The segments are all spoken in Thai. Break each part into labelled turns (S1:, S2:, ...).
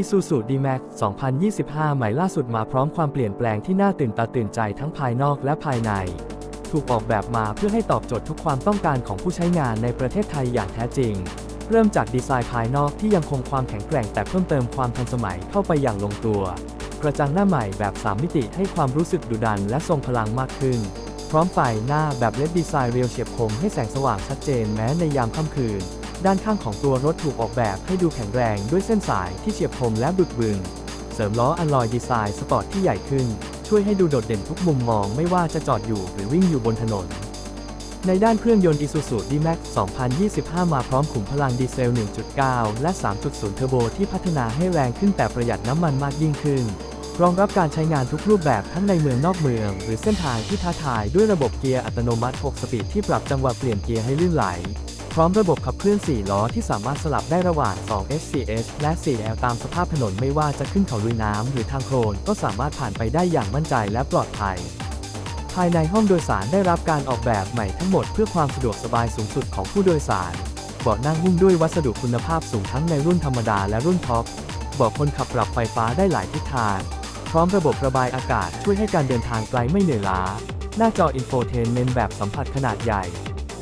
S1: Isuzu D-Max 2025 ใหม่ล่าสุดมาพร้อมความเปลี่ยนแปลงที่น่าตื่นตาตื่นใจทั้งภายนอกและภายใน ถูกออกแบบมาเพื่อให้ตอบโจทย์ทุกความต้องการของผู้ใช้งานในประเทศไทยอย่างแท้จริง เริ่มจากดีไซน์ภายนอกที่ยังคงความแข็งแกร่งแต่เพิ่มเติมความทันสมัยเข้าไปอย่างลงตัว กระจังหน้าใหม่แบบ 3 มิติให้ความรู้สึกดุดันและทรงพลังมากขึ้น พร้อมไฟหน้าแบบเลดดีไซน์เรียวเฉียบคมให้แสงสว่างชัดเจนแม้ในยามค่ำคืน ด้านข้างของตัวรถถูกออกแบบให้ดูแข็งแรงด้วยเส้นสายที่เฉียบคมและบึกบึนเสริมล้ออัลลอยดีไซน์สปอร์ตที่ใหญ่ขึ้น ช่วยให้ดูโดดเด่นทุกมุมมองไม่ว่าจะจอดอยู่หรือวิ่งอยู่บนถนน ในด้านเครื่องยนต์ Isuzu D-Max 2025 มาพร้อมขุมพลังดีเซล 1.9 และ 3.0 เทอร์โบที่พัฒนาให้แรงขึ้นแต่ประหยัดน้ำมันมากยิ่งขึ้น รองรับการใช้งานทุกรูปแบบทั้งในเมืองนอกเมือง หรือเส้นทางที่ท้าทายด้วยระบบเกียร์อัตโนมัติ 6 สปีดที่ปรับจังหวะเปลี่ยนเกียร์ให้ลื่นไหล พร้อมระบบขับเคลื่อน 4 ล้อที่สามารถสลับได้ระหว่าง 2 SCS และ 4L ตามสภาพถนนไม่ว่าจะขึ้นเขาลุยน้ำหรือทางโคลนก็สามารถผ่านไปได้อย่างมั่นใจและปลอดภัย ภายในห้องโดยสารได้รับการออกแบบใหม่ทั้งหมดเพื่อความสะดวกสบายสูงสุดของผู้โดยสาร เบาะนั่งหุ้มด้วยวัสดุคุณภาพสูงทั้งในรุ่นธรรมดาและรุ่นท็อป เบาะคนขับปรับไฟฟ้าได้หลายทิศทาง พร้อมระบบระบายอากาศช่วยให้การเดินทางไกลไม่เหนื่อยล้า หน้าจออินโฟเทนเมนต์แบบสัมผัสขนาดใหญ่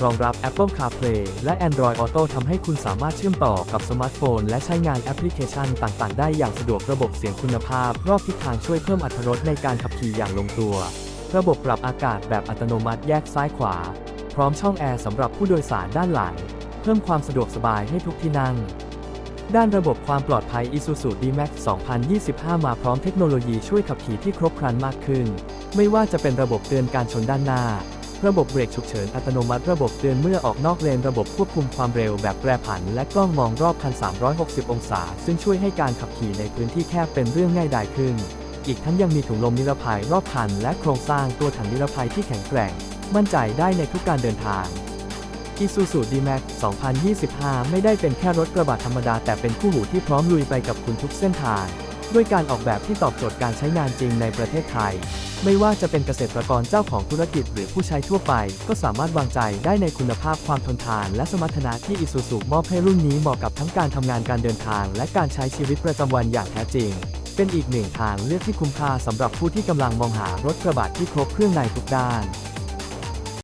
S1: รองรับ Apple CarPlay และ Android Auto ทำให้คุณสามารถเชื่อมต่อกับสมาร์ทโฟน และใช้งานแอปพลิเคชันต่างๆ ได้อย่างสะดวกระบบเสียงคุณภาพ รอบทิศทางช่วยเพิ่มอรรถรสในการขับขี่อย่างลงตัว ระบบปรับอากาศแบบอัตโนมัติแยกซ้ายขวา พร้อมช่องแอร์สำหรับผู้โดยสารด้านหลัง เพิ่มความสะดวกสบายให้ทุกที่นั่งด้านระบบความปลอดภัย Isuzu D-Max 2025 มาพร้อมเทคโนโลยีช่วยขับขี่ที่ครบครันมากขึ้น ไม่ว่าจะเป็นระบบเตือนการชนด้านหน้า ระบบเบรกฉุกเฉินอัตโนมัติระบบเตือนเมื่อออกนอกเลนระบบควบคุมความเร็วแบบแปรผัน และกล้องมองรอบคัน 360 องศา ซึ่งช่วยให้การขับขี่ในพื้นที่แคบเป็นเรื่องง่ายดายขึ้น อีกทั้งยังมีถุงลมนิรภัยรอบคัน และโครงสร้างตัวถังนิรภัยที่แข็งแกร่ง มั่นใจได้ในทุกการเดินทาง Isuzu D-Max 2025 ไม่ได้เป็นแค่รถกระบะธรรมดาแต่เป็นคู่หูที่พร้อมลุยไปกับคุณทุกเส้นทาง ด้วยการออกแบบที่ตอบโจทย์การใช้งานจริงในประเทศไทย ไม่ว่าจะเป็นเกษตรกรเจ้าของธุรกิจหรือผู้ใช้ทั่วไป ก็สามารถวางใจได้ในคุณภาพความทนทาน และสมรรถนะที่ Isuzu มอบให้รุ่นนี้เหมาะกับทั้งการทำงานการเดินทาง และการใช้ชีวิตประจำวันอย่างแท้จริง เป็นอีกหนึ่งทางเลือกที่คุ้มค่าสำหรับผู้ที่กำลังมองหารถกระบะที่ครบเครื่องในทุกด้าน